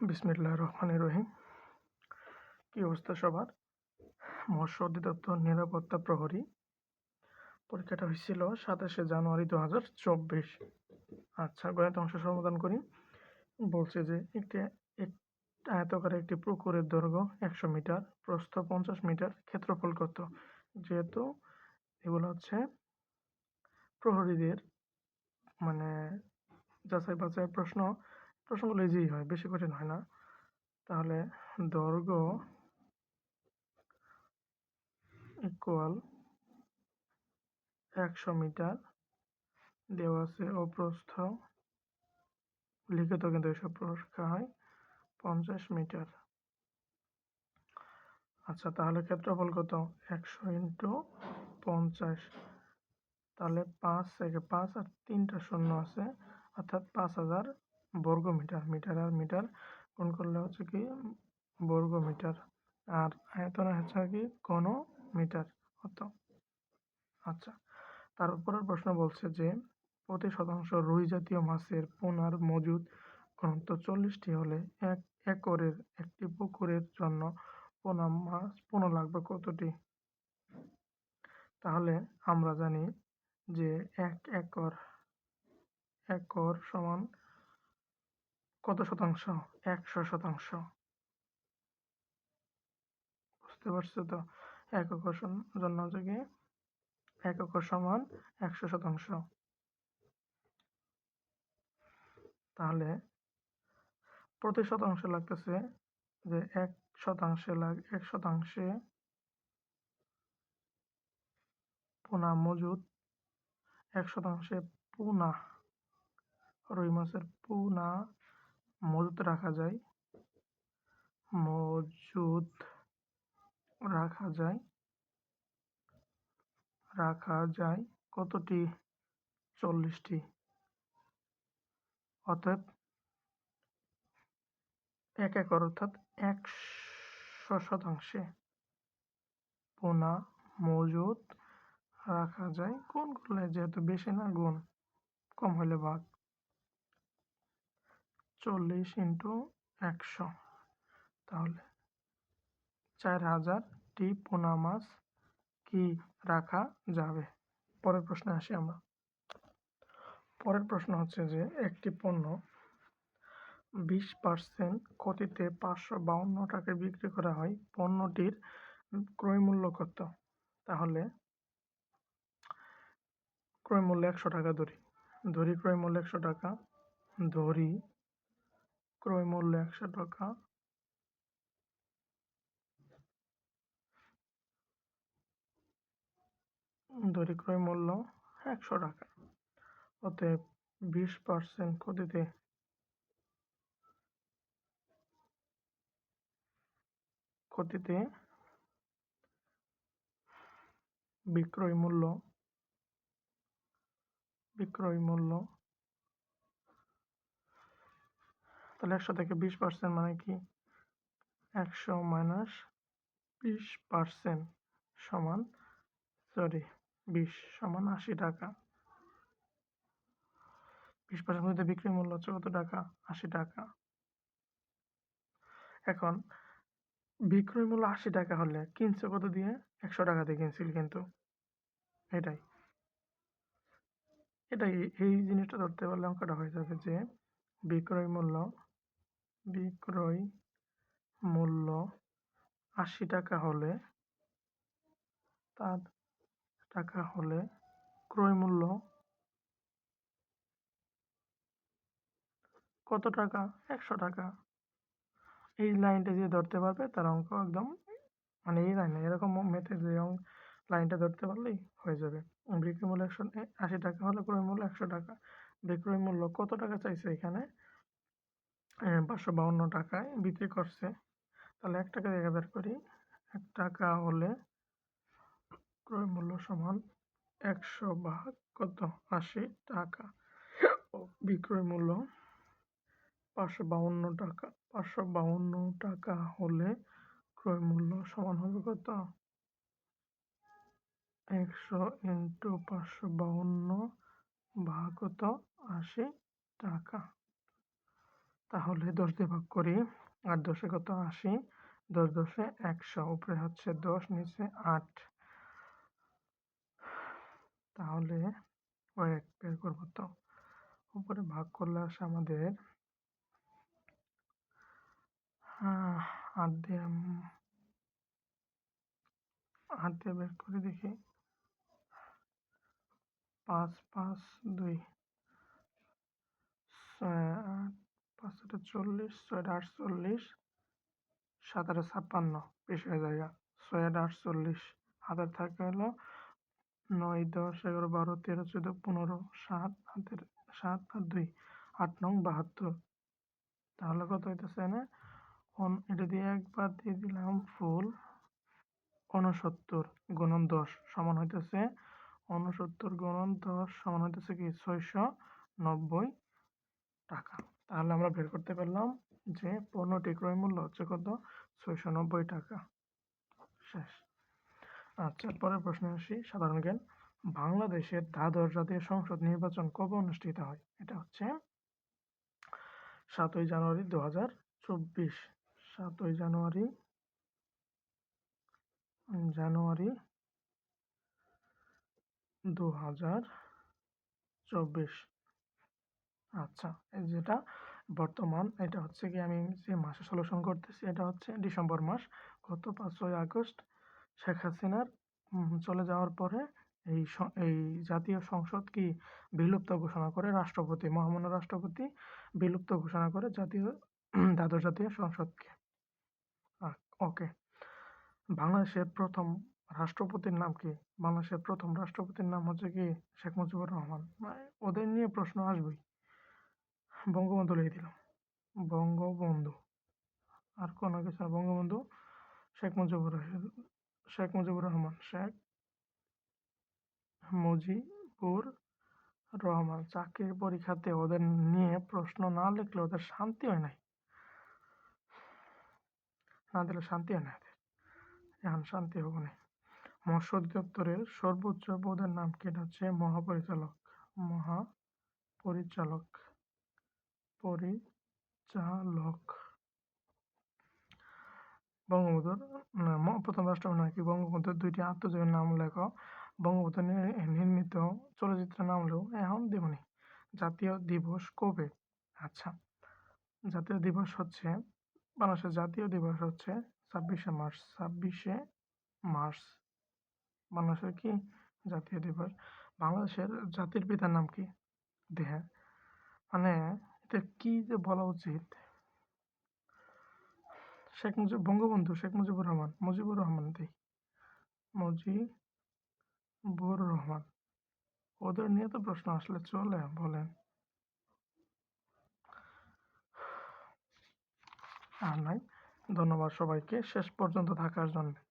বিসমিল্লাহ রহমান রহিম। কি অবস্থা সবার? মৎস্য অধিদপ্তর নিরাপত্তা প্রহরী পরীক্ষাটা হয়েছিল সাতাশে জানুয়ারি দু হাজার চব্বিশ। আচ্ছা গণিত অংশ সমাধান করি। বলছে যে একটি এক আয়তকারে একটি পুকুরের দৈর্ঘ্য একশো মিটার, প্রস্থ পঞ্চাশ মিটার, ক্ষেত্রফল কত? যেহেতু এগুলো হচ্ছে প্রহরীদের মানে যাচাই বাছাই প্রশ্ন প্রশ্নগুলো ইজিই হয়, বেশি কঠিন হয় না। তাহলে দৈর্ঘ্য ইকুয়াল একশো মিটার দেওয়া আছে ও প্রস্থ লিখিত কিন্তু এসব পরীক্ষা হয় পঞ্চাশ মিটার। আচ্ছা তাহলে ক্ষেত্রফল কত? একশো ইন্টু পঞ্চাশ। তাহলে পাঁচ থেকে পাঁচ আর তিনটা শূন্য আছে, অর্থাৎ পাঁচ হাজার বর্গ মিটার মিটার আর মিটার গুণ করলে হচ্ছে কি বর্গ মিটার আর আয়তন হচ্ছে কি ঘন মিটার অত আচ্ছা তার উপরের প্রশ্ন বলছে যে প্রতি শতাংশ রুই জাতীয় মাছের পোনার মজুদ ঘনত্ব চল্লিশটি হলে এক একরের একটি পুকুরের জন্য পোনা মাছ, পোনা লাগবে কতটি? তাহলে আমরা জানি যে এক একর একর সমান কত শতাংশ? একশো শতাংশ। বুঝতে পারছ তো? এক একর জন্য হচ্ছে কি এক সমান একশো শতাংশ। তাহলে প্রতি শতাংশে লাগতেছে যে এক শতাংশে লাগ, এক শতাংশে পোনা মজুদ এক শতাংশে পোনা, রুই মাছের পোনা মজুদ রাখা যায়। মজুদ রাখা যায়। রাখা যায় কতটি? চল্লিশটি। অতএব এক একর অর্থাৎ একশো শতাংশে পোনা মজুদ রাখা যায়। কোন করলে যেহেতু বেশি না, গুণ কম হলে ভাগ। চল্লিশ ইন্টু একশো। তাহলে চার হাজারটি পোনা মাছ কি রাখা যাবে? পরের প্রশ্নে আসি আমরা। পরের প্রশ্ন হচ্ছে যে, একটি পণ্য বিশ পার্সেন্ট ক্ষতিতে পাঁচশো বাউন্ন টাকায় বিক্রি করা হয়, পণ্যটির ক্রয় মূল্য কত? তাহলে ক্রয় মূল্য একশো টাকা ধরি ধরি ক্রয় মূল্য একশো টাকা ধরি ক্রয় মূল্য একশো টাকা। দড়ি ক্রয় মূল্য একশো টাকা। অতএব বিশ পার্সেন্ট ক্ষতিতে ক্ষতিতে বিক্রয় মূল্য বিক্রয় মূল্য তাহলে একশো থেকে বিশ পার্সেন্ট মানে কি? একশো মাইনাস বিশ পার্সেন্ট সমান সরি বিশ সমান আশি টাকা। বিশ পার্সেন্ট মধ্যে বিক্রি মূল্য হচ্ছে কত টাকা? আশি টাকা। এখন বিক্রয় মূল্য আশি টাকা হলে কিনছে কত দিয়ে? একশো টাকা দিয়ে কিনছিল কিন্তু। এটাই। এটাই, এই জিনিসটা ধরতে পারলে অঙ্কটা হয়ে যাবে যে বিক্রয় মূল্য বিক্রয় মূল্য আশি টাকা হলে, তার টাকা হলে ক্রয় মূল্য কত টাকা? একশো টাকা। এই লাইনটা দিয়ে ধরতে পারবে, তার অঙ্ক একদম মানে এই লাইনে, এরকম মেথে যে লাইনটা ধরতে পারলেই হয়ে যাবে। বিক্রয় মূল্য একশো আশি টাকা হলে ক্রয় মূল্য একশো টাকা। বিক্রয় মূল্য কত টাকা চাইছে এখানে? পাঁচশো বাউন্ন টাকায় বিক্রি করছে। তাহলে এক টাকা জায়গা বের করি। এক টাকা হলে ক্রয় মূল্য সমান একশো ভাগ কত? আশি টাকা। বিক্রয় মূল্য পাঁচশো বাউন্ন টাকা। পাঁচশো বাউন্ন টাকা হলে ক্রয় মূল্য সমান হবে কত? একশো ইন্টু পাঁচশো বাউন্ন ভাগ কত? আশি টাকা। তাহলে দশ দিয়ে ভাগ করি আট দশে কত? আশি। দশ, দশে একশো। উপরে হচ্ছে দশ, নিচে আট। তাহলে ওয়েট বের করব তো। উপরে ভাগ করলে আসে আমাদের আট দিয়ে আট দিয়ে বের করে দেখি। পাঁচ পাঁচ, দুই আটে চল্লিশ ছয়টা আটচল্লিশ, সাত আটে ছাপ্পান্ন, বেশি হয়ে যায় ছয় আটে আটচল্লিশ, হাতের থাকে হলো নয়, দশ, এগারো, বারো, তেরো, চোদ্দ, পনেরো, সাত, হাতের, সাত আর দুই, আট নং বাহাত্তর। তাহলে কত হইতেছে না এটা দিয়ে একবার দিয়ে দিলাম ফুল উনসত্তর গুণন দশ সমান হইতেছে উনসত্তর গুণন দশ সমান হইতেছে কি? ছয়শো নব্বই টাকা। তাহলে আমরা বের করতে পারলাম যে পণ্যটি ক্রয় মূল্য হচ্ছে কত? ছয়শো নব্বই টাকা। শেষ। আচ্ছা পরের প্রশ্নে আসি। সাধারণ জ্ঞান বাংলাদেশের দ্বাদশ জাতীয় সংসদ নির্বাচন কবে অনুষ্ঠিত হয়? এটা হচ্ছে সাতই জানুয়ারি দু হাজার চব্বিশ। সাতই জানুয়ারি জানুয়ারি দু হাজার চব্বিশ। আচ্ছা এই যেটা বর্তমান, এটা হচ্ছে কি আমি যে মাসে সলিউশন করতেছি, এটা হচ্ছে ডিসেম্বর মাস, গত পাঁচই আগস্ট শেখ হাসিনার চলে যাওয়ার পরে এই এই জাতীয় সংসদ কি বিলুপ্ত ঘোষণা করে, রাষ্ট্রপতি, মহামান্য রাষ্ট্রপতি বিলুপ্ত ঘোষণা করে জাতীয় দ্বাদশ জাতীয় সংসদকে। ওকে। বাংলাদেশের প্রথম রাষ্ট্রপতির নাম কি? বাংলাদেশের প্রথম রাষ্ট্রপতির নাম হচ্ছে কি শেখ মুজিবুর রহমান? মানে ওদের নিয়ে প্রশ্ন আসবেই। বঙ্গবন্ধু লিখে দিলাম। বঙ্গবন্ধু। আর কোনো কিছু বঙ্গবন্ধু শেখ মুজিবুর রহ- শেখ মুজিবুর রহমান, শেখ মুজিবুর রহমান। চাকরির পরীক্ষাতে ওদের নিয়ে প্রশ্ন না লিখলে ওদের শান্তি হয় নাই। না দিলে শান্তি হয় না এখন শান্তি হবে না মৎস্য অধিদপ্তরের সর্বোচ্চ পদের নাম কি? হচ্ছে মহাপরিচালক মহাপরিচালক। পরিচালক। বঙ্গবন্ধুর প্রথম রাষ্ট্রপতি নাকি বঙ্গবন্ধুর দুইটি আত্মজীবীর নাম লেখো। বঙ্গবন্ধু নির্মিত চলচ্চিত্রের নাম হলো এখন দেবনি, জাতীয় দিবস কবে? আচ্ছা জাতীয় দিবস হচ্ছে বাংলাদেশের জাতীয় দিবস হচ্ছে ছাব্বিশে মার্চ ছাব্বিশে মার্চ। বাংলাদেশের কি জাতীয় দিবস? বাংলাদেশের জাতির পিতার নাম কি? দেহা মানে এটা কি যে বলা উচিত? শেখ মুজিব, বঙ্গবন্ধু শেখ মুজিবুর রহমান মুজিবুর রহমান দেই। মুজিবুর রহমান। ওদের নিয়ে তো প্রশ্ন আসলে চলে, বলেন। আর নাই। ধন্যবাদ সবাইকে। শেষ পর্যন্ত থাকার জন্য।